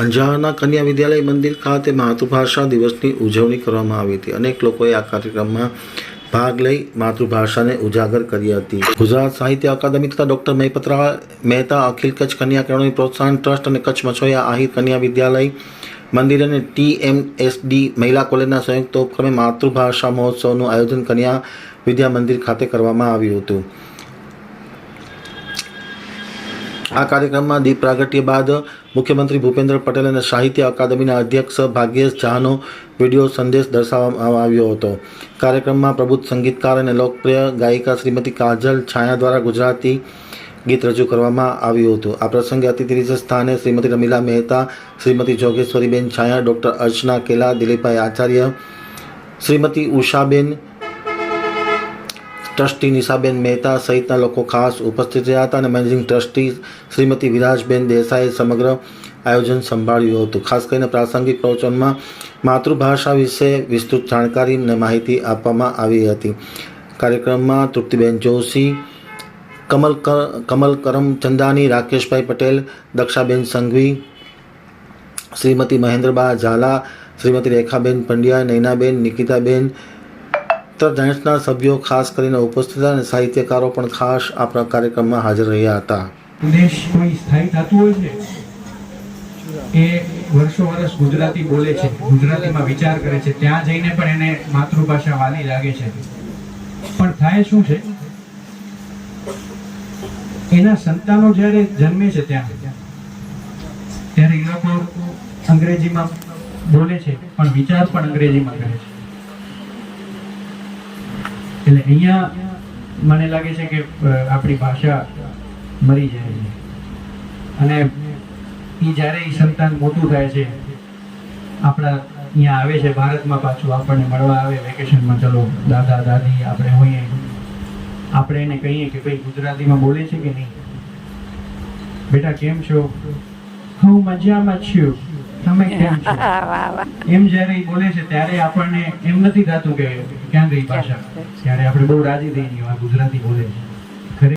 અંજારના કન્યા વિદ્યાલય મંદિર ખાતે માતૃભાષા દિવસની ઉજવણી કરવામાં આવી હતી. અનેક લોકોએ આ કાર્યક્રમમાં ભાગ લઈ માતૃભાષાને ઉજાગર કરી હતી. ગુજરાત સાહિત્ય અકાદમી તથા ડોક્ટર મહેપત્રા મહેતા અખિલ કચ્છ કન્યા કેળવણી પ્રોત્સાહન ટ્રસ્ટ અને કચ્છ મછોયા આહિર કન્યા વિદ્યાલય મંદિર અને ટીએમએસડી મહિલા કોલેજના સંયુક્ત ઉપક્રમે માતૃભાષા મહોત્સવનું આયોજન કન્યા વિદ્યા મંદિર ખાતે કરવામાં આવ્યું હતું. આ કાર્યક્રમમાં દીપ પ્રાગટ્ય બાદ મુખ્યમંત્રી ભૂપેન્દ્ર પટેલ અને સાહિત્ય અકાદમીના અધ્યક્ષ ભાગ્યેશ ઝાનો વીડિયો સંદેશ દર્શાવવામાં આવ્યો હતો. કાર્યક્રમમાં પ્રબુદ્ધ સંગીતકાર અને લોકપ્રિય ગાયિકા શ્રીમતી કાજલ છાયા દ્વારા ગુજરાતી ગીત રજૂ કરવામાં આવ્યું હતું. આ પ્રસંગે અતિથિ સ્થાને શ્રીમતી રમીલા મહેતા, શ્રીમતી જોગેશ્વરીબેન છાયા, ડૉક્ટર અર્ચના કેલા, દિલીપભાઈ આચાર્ય, શ્રીમતી ઉષાબેન ટ્રસ્ટી નિશાબેન મહેતા સહિતના લોકો ખાસ ઉપસ્થિત રહ્યા હતા અને મેનેજિંગ ટ્રસ્ટી શ્રીમતી વિરાજબેન દેસાઈએ સમગ્ર આયોજન સંભાળ્યું હતું. ખાસ કરીને પ્રાસંગિક પ્રવચનમાં માતૃભાષા વિશે વિસ્તૃત જાણકારી અને માહિતી આપવામાં આવી હતી. કાર્યક્રમમાં તૃપ્તિબેન જોશી, કમલ કમલ કરમચંદાની, રાકેશભાઈ પટેલ, દક્ષાબેન સંઘવી, શ્રીમતી મહેન્દ્રબા ઝાલા, શ્રીમતી રેખાબેન પંડ્યા, નૈનાબેન, નિકિતાબેન જાણીતના સભ્યો ખાસ કરીને ઉપસ્થિત અને સાહિત્યકારો પણ ખાસ આપણા કાર્યક્રમમાં હાજર રહ્યા હતા. દેશ કોઈ સ્થાયી થતું હોય છે એ વર્ષો વર્ષ ગુજરાતી બોલે છે, ગુજરાતીમાં વિચાર કરે છે, ત્યાં જઈને પણ એને માતૃભાષા વાલી લાગે છે. પણ થાય શું છે? એના સંતાનો જ્યારે જન્મે છે ત્યાં, ત્યારે એ લોકો અંગ્રેજીમાં બોલે છે, પણ વિચાર પણ અંગ્રેજીમાં કરે છે. એટલે અહીંયા મને લાગે છે કે આપણી ભાષા મરી જાય છે. અને એ જ્યારે એ સંતાન મોટું થાય છે, આપણા અહીંયા આવે છે, ભારતમાં પાછું આપણને મળવા આવે વેકેશનમાં ચલો, દાદા, દાદી, આપણે હોઈએ આપણે એને કહીએ કે ભાઈ, ગુજરાતીમાં બોલે છે કે નહીં? બેટા, કેમ છો? હું મજામાં છું. તમે કેમ છો? એમ જ્યારે બોલે છે ત્યારે આપણને એમ નથી થતું કે ક્યાં ગઈ ભાષા ત્યારે આપણે બહુ રાજી થઈ ગયું ગુજરાતી બોલે છે.